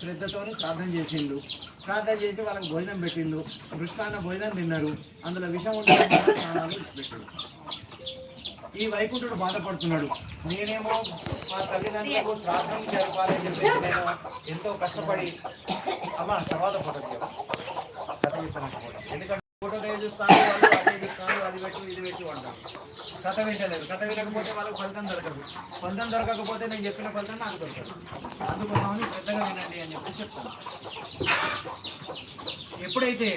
శ్రద్ధతో ప్రార్థన చేసిండు. ప్రార్థన చేసి వాళ్ళకి భోజనం పెట్టిండు. మృష్టాన్న భోజనం తిన్నారు. అందులో విషం ఉండడం వల్ల ప్రాణాలు ఈ వైకుంఠుడు బాధపడుతున్నాడు. నేనేమో మా తల్లిదండ్రులకు శ్రాద్ధం జరపాలని చెప్పేసి నేను ఎంతో కష్టపడి అమ్మ తర్వాత ఫోటో ఎందుకంటే ఫోటో చూస్తాను వాళ్ళు అది పెట్టు ఇది పెట్టు అంటారు కథ వింటలేదు కథ వినకపోతే వాళ్ళకి ఫలితం దొరకదు. ఫలితం దొరకకపోతే నేను చెప్పిన ఫలితం నాకు దొరకదు. అందుకోసమని శ్రద్ధగా వినండి అని చెప్పి చెప్తాను. ఎప్పుడైతే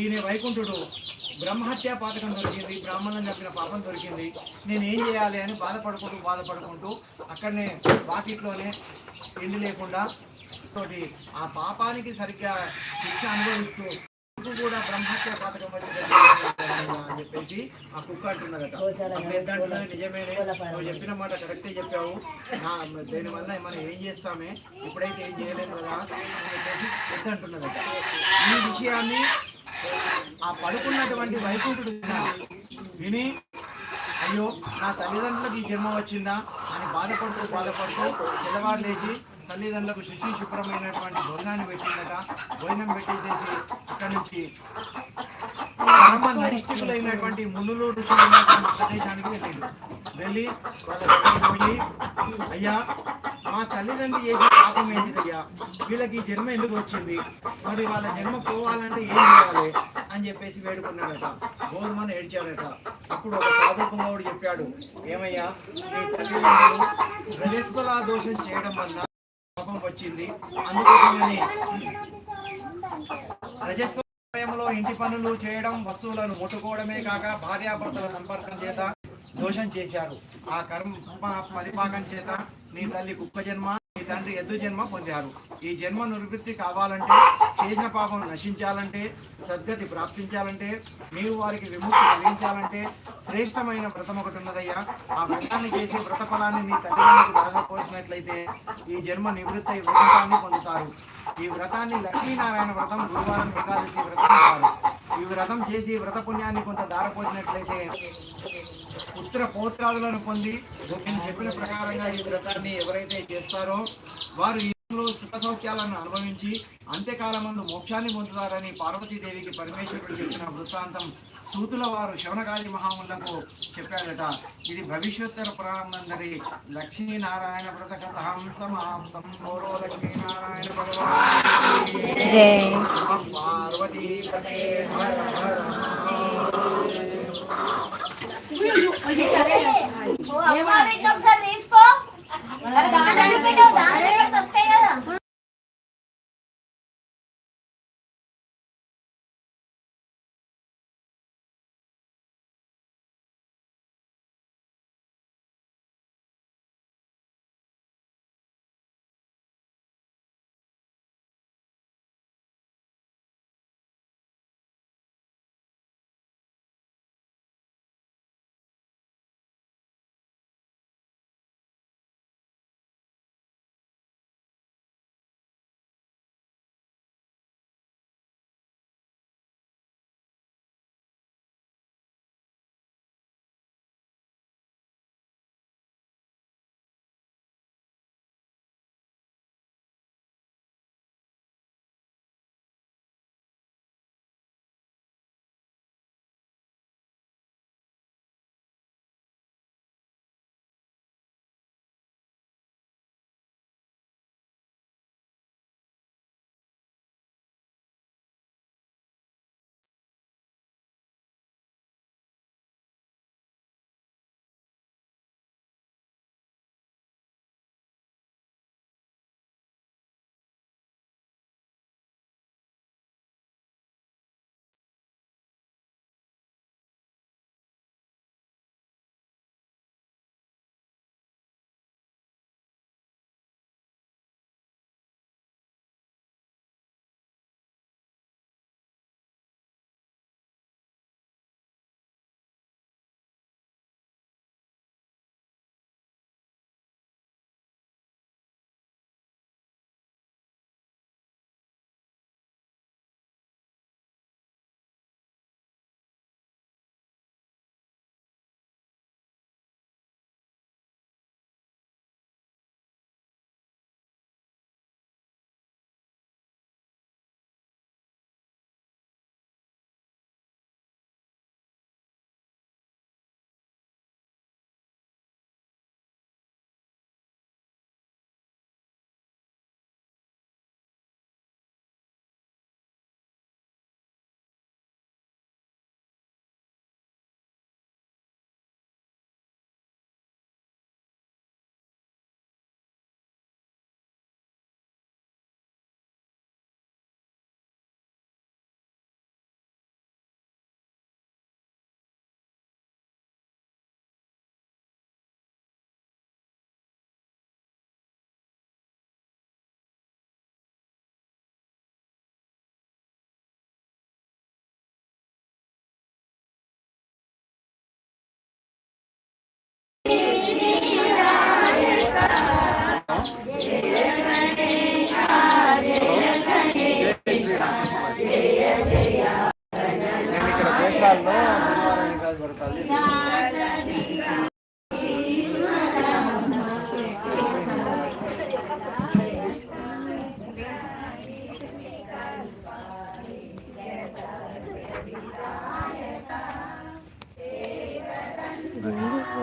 ఈయన వైకుంఠుడు బ్రహ్మహత్య పాతకం దొరికింది బ్రాహ్మణులను చెప్పిన పాపం దొరికింది నేను ఏం చేయాలి అని బాధపడుకుంటూ బాధపడుకుంటూ అక్కడనే వాకిట్లోనే ఎండి లేకుండా తోటి ఆ పాపానికి సరిగ్గా శిక్ష అనుభవిస్తూ కూడా బ్రహ్మహత్య పథకం అని చెప్పేసి ఆ కుక్క అంటున్నదట నిజమేనే? నువ్వు చెప్పిన మాట కరెక్టే చెప్పావు. దీనివల్ల మనం ఏం చేస్తామే? ఇప్పుడైతే ఏం చేయలేము కదా అని చెప్పేసి ఎంత అంటున్నదట ఈ విషయాన్ని ఆ పడుకున్నటువంటి వైకుంఠుడు విని అయ్యో నా తల్లిదండ్రులకు ఈ జన్మ వచ్చిందా? అని బాధపడుతూ బాధపడుతూ పిల్లవాడు లేచి తల్లిదండ్రులకు శుచి శుభ్రమైనటువంటి భోజనాన్ని పెట్టిందట. భోజనం పెట్టేసేసి ఇక్కడ నుంచి పరమ నరిష్ఠికులైనటువంటి మునులు ఋషులు ప్రదేశానికి వెళ్ళిండు వెళ్ళి వెళ్ళి అయ్యా మా తల్లిదండ్రులు చేసే పాపం ఏంటిదయ్యా? వీళ్ళకి ఈ జన్మ ఎందుకు వచ్చింది? మరి వాళ్ళ జన్మ పోవాలంటే ఏం చేయాలి? అని చెప్పేసి వేడుకున్నాడట గోధుమను ఏడ్చాడట. అప్పుడు ఒక సాధు కుమారుడు చెప్పాడు ఏమయ్యా నీ తల్లిదండ్రులు రజస్వలా దోషం చేయడం వల్ల వచ్చింది. అందుకోసమని రజస్వయంలో ఇంటి పనులు చేయడం వస్తువులను ముట్టుకోవడమే కాక భార్యాభర్తల సంపర్కం చేత దోషం చేశారు. ఆ కర్మ పరిపాకం చేత నీ తల్లి కుక్క జన్మ మీ తండ్రి ఎద్దు జన్మ పొందారు. ఈ జన్మ నివృత్తి కావాలంటే చేసిన పాపం నశించాలంటే సద్గతి ప్రాప్తించాలంటే నీవు వారికి విముక్తి కలిగించాలంటే శ్రేష్టమైన వ్రతం ఒకటి ఉన్నదయ్యా. ఆ వ్రతాన్ని చేసి వ్రత ఫలాన్ని నీ తల్లిదండ్రులకు దాగపోసినట్లయితే ఈ జన్మ నివృత్తి అయి వ్రతాన్ని పొందుతారు. ఈ వ్రతాన్ని లక్ష్మీనారాయణ వ్రతం గురువారం ఏకాదశి వ్రతం ఈ వ్రతం చేసి వ్రత పుణ్యాన్ని కొంత దారపోసినట్లయితే పుత్ర పోత్రాదులను పొంది నేను చెప్పిన ప్రకారంగా ఈ వ్రతాన్ని ఎవరైతే చేస్తారో వారు ఈ సుఖ సౌఖ్యాలను అనుభవించి అంత్యకాలమందు మోక్షాన్ని పొందుతారని పార్వతీదేవికి పరమేశ్వరుడు చెప్పిన వృత్తాంతం సూతుల వారు శవనకాది మహాములకు చెప్పాడట ఇది భవిష్యోత్తర పురాణందరి లక్ష్మీనారాయణ వ్రత కథం సమాప్తం గౌరవ లక్ష్మీనారాయణ భగవాన్ జై. పార్వతీ తీసుకో.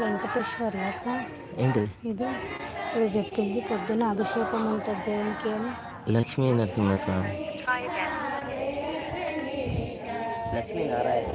వెంకటేశ్వర్ అక్క ఏంటిది ఇది ఇది చెప్పింది పొద్దున అభిషేకం ఉంటుంది దేవునికి అని? Lakshmi Narasimhaswamy. Lakshmi Narayana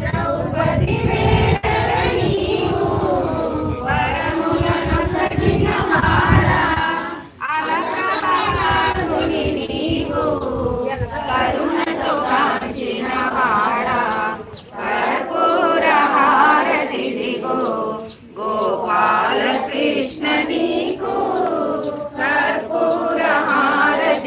Entra o quadril.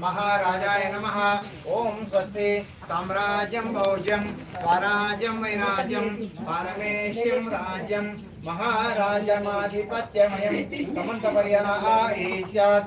महाराजाय नमः। ॐ स्वस्ति साम्राज्यं वैराज्यम स्वराज्यं वैराज्यं महाराजमाधिपत्यमयम राज्यं महाराजमाधिपत्यमयं समन्तपर्यायस्यात्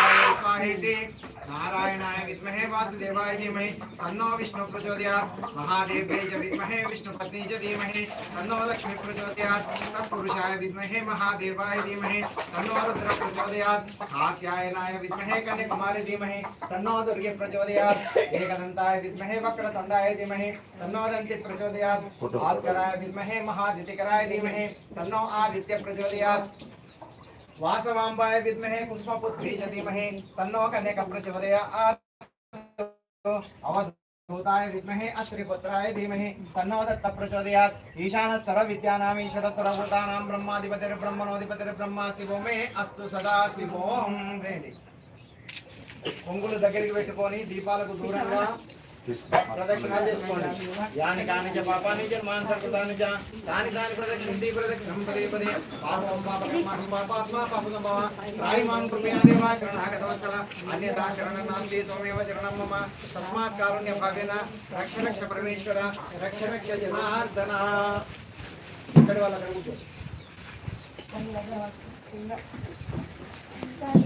स्वाहेति नारायणाय विद्महे वासुदेवाय धीमहि। तन्नो विष्णु प्रचोदयात्। महादेव्यै च विद्महे विष्णुपत्नी च धीमहि। तन्नो लक्ष्मी प्रचोदयात्। तत्पुरुषाय विद्महे महादेवाय धीमहि। तन्नो रुद्र प्रचोदयात्। कात्यायनाय विद्महे कन्याकुमारी धीमहि। तन्नो दुर्गे प्रचोदयात्। एकदन्ताय विद्महे वक्रतुण्डाय धीमहि। तन्नो दन्ति प्रचोदयात्। भास्कराय विद्महे महादितिकराय धीमहि। तन्नो आदित्य प्रचोदयात्। वासवाम्बाय विद्महे कुष्मपुत्री च धीमहि तन्नो कन्यक प्रचोदयात् अवधूताय विद्महे अत्रिपुत्राय धीमहि तन्नो दत्त प्रचोदयात् ईशानः सर्वविद्यानाम् ईश्वरः सर्वभूतानां ब्रह्माधिपतिर्ब्रह्मणोऽधिपतिर्ब्रह्मा शिवो मे अस्तु सदा శివోం వేడి కొంగులు దగ్గరికి పెట్టుకొని దీపాలకు దూరంగా ప్రదక్షిణాలు చేసుకోండి యాని కాని చ పాపాని చ మాంసకృతాని చ ప్రదక్షిణ ది ప్రదక్షిణం పదే పదే పాపం పాపకర్మ పాపాత్మ పాపసంభవ రాయిమాం కృపయా దేవా శరణాగతవత్సల అన్యథా శరణం నాస్తి త్వమేవ శరణం మమ తస్మాత్ కారుణ్య భావేన రక్ష రక్ష పరమేశ్వర రక్ష రక్ష జనార్దన ఇక్కడి వాళ్ళ కలుగుతుంది Thank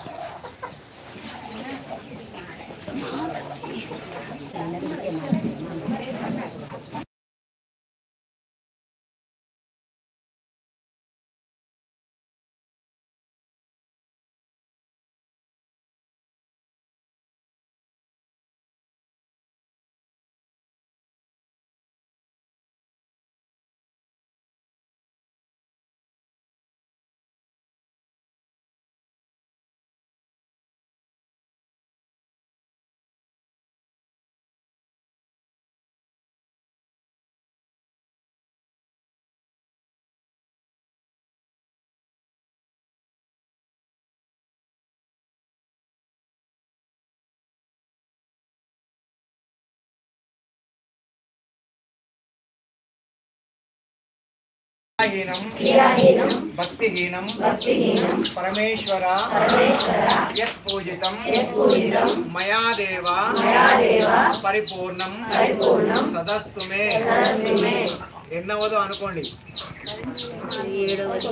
you. Thank you. వీరాహీనం వీరాహీనం భక్తిహీనం భక్తిహీనం పరమేశ్వర యత్ పూజితం పూజితం మయా దేవ మయా దేవ పరిపూర్ణం పరిపూర్ణం తదస్తు మే. తదస్తు మే. ఎన్నవదో అనుకోండి. ఏడవది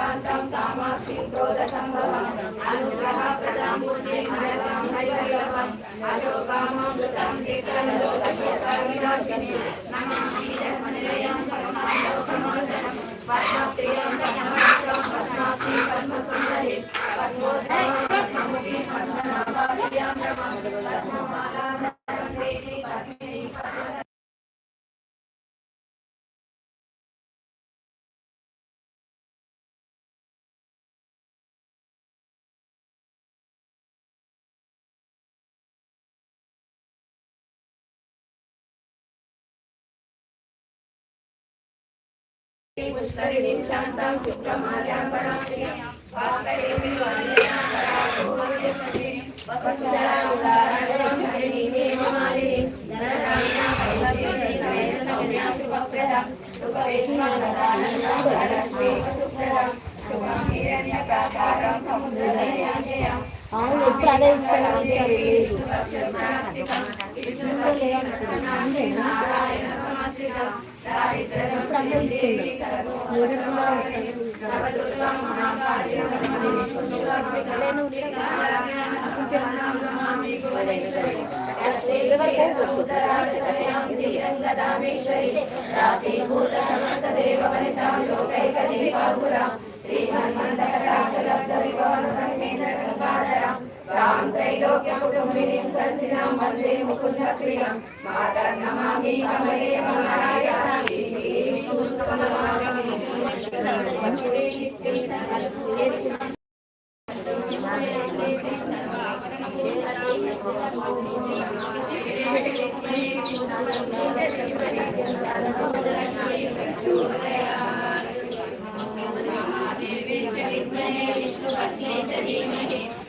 ఏకాంతం కామాక్షి క్రోధ సంభవం అనుగ్రహ ప్రదామూర్తి మరకం హరిహరవం నమః. అవును శ్రీభూతమస్తదేవనితాం లోకైకదీపాపురాం శ్రీమన్మందకటాచలబ్ధ విభవన బ్రహ్మేంద్ర గంగాధరాం तां त्रैलोक्यकुटुम्बिनीं सरसिनां वंदे मुकुन्दप्रियं मातर् नमामि कमले कमलायामि विष्णुपत्ने च धीमहि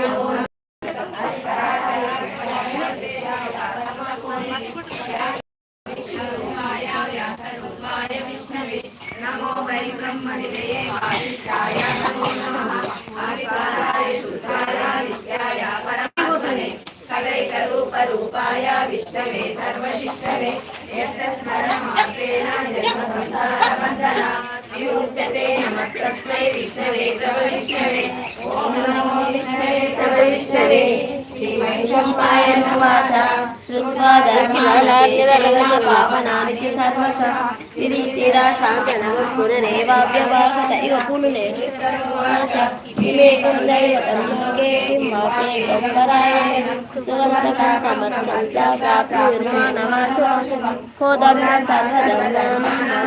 नमो యుధిష్ఠిరా శాంతనమస్ఫురరేవాభ్యవాసత ఇవ పులులే వివేకం దైవతం లోకే కిం వాపే గంధరాయణ సువంతకం కమర్చంత ప్రాప్తి నిర్మాణమాశో కో ధర్మ సర్వధర్మాణం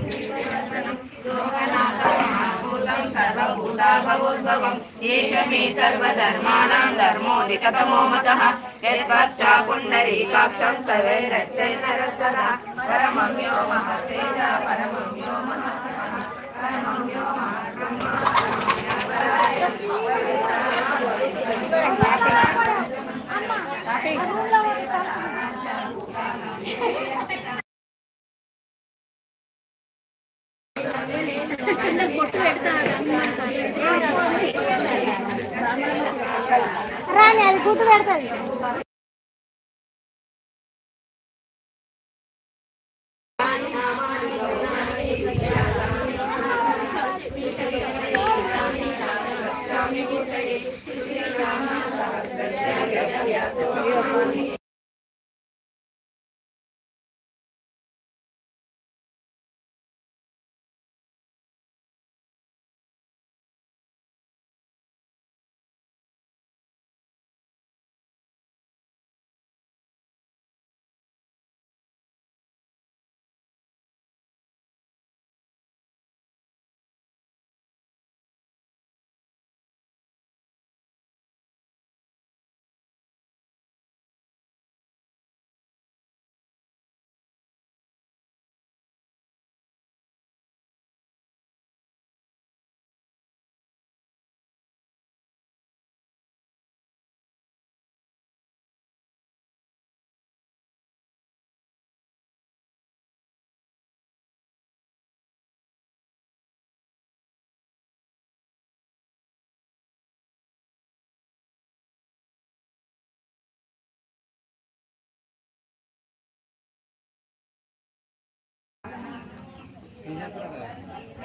చాత్రయన్ విద్యం సర్వభూతాభవోద్భవం ఏష మే సర్వధర్మాణాం ధర్మోదికతమో మతః యద్వచ్చా పుండరీకాక్షం సర్వైరచ్చైర్నరసదా పరమం యో మహత్తేజ పరమం యో మహత్తమః గుర్తు పెడుతుంది.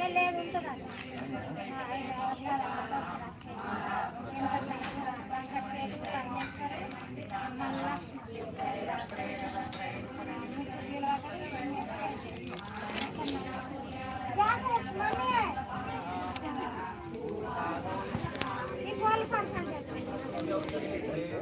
లేదు